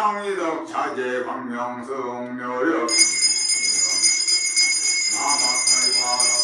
화재 광명 성 묘력. 나마칼바라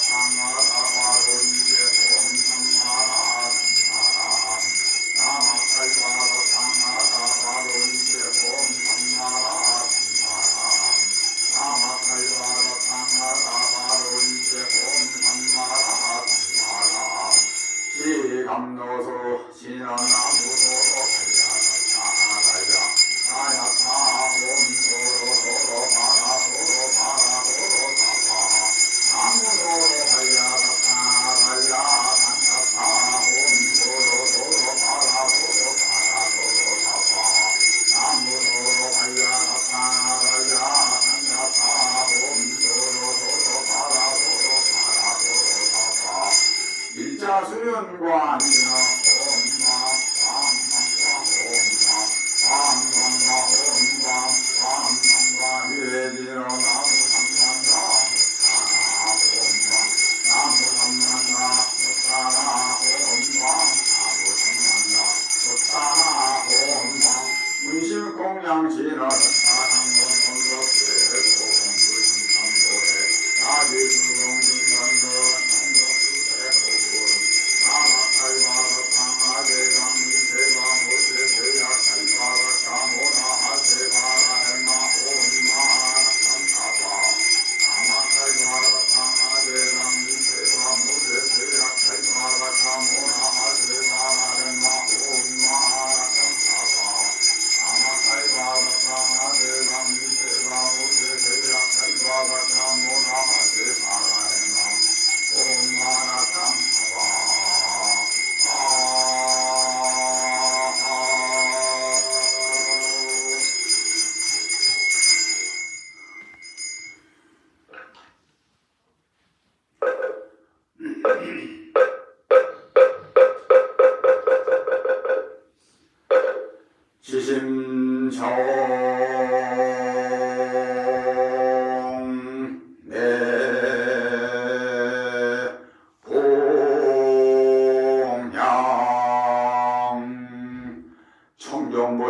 만다 못하나 홈마 문심 공양지나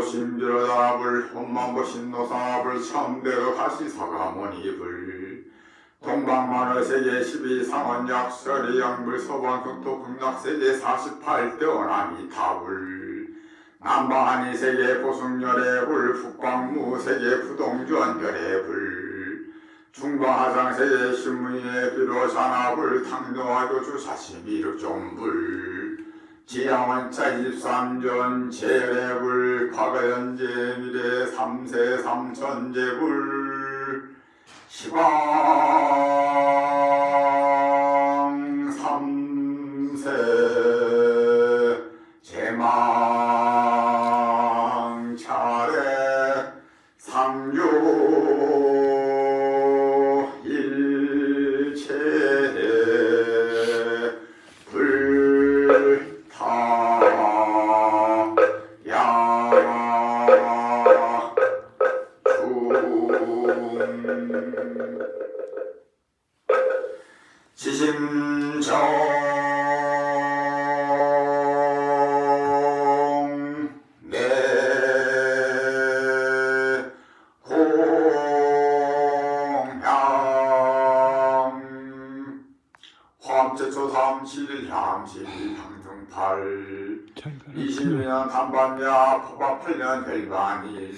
신 비로답을 혼만보신 노상합을 참대로 가시 사가모니불 동방만월 세계 12상원 약설이 양불 서방 경토 극락 세계 48대 원함이 타불 남방한이 세계 보승열의 불 북방무 세계 부동주원열의 불. 중방하장 세계 신문의 비로 산하불 탕노하도 주사시 미륵종불. 지양원자 23전 제례불 과거현재 미래 3세 삼천제불. 시방 지심정 화암제초 삼칠 향실 향중팔. 20년 단반야 포밥 8년 별반일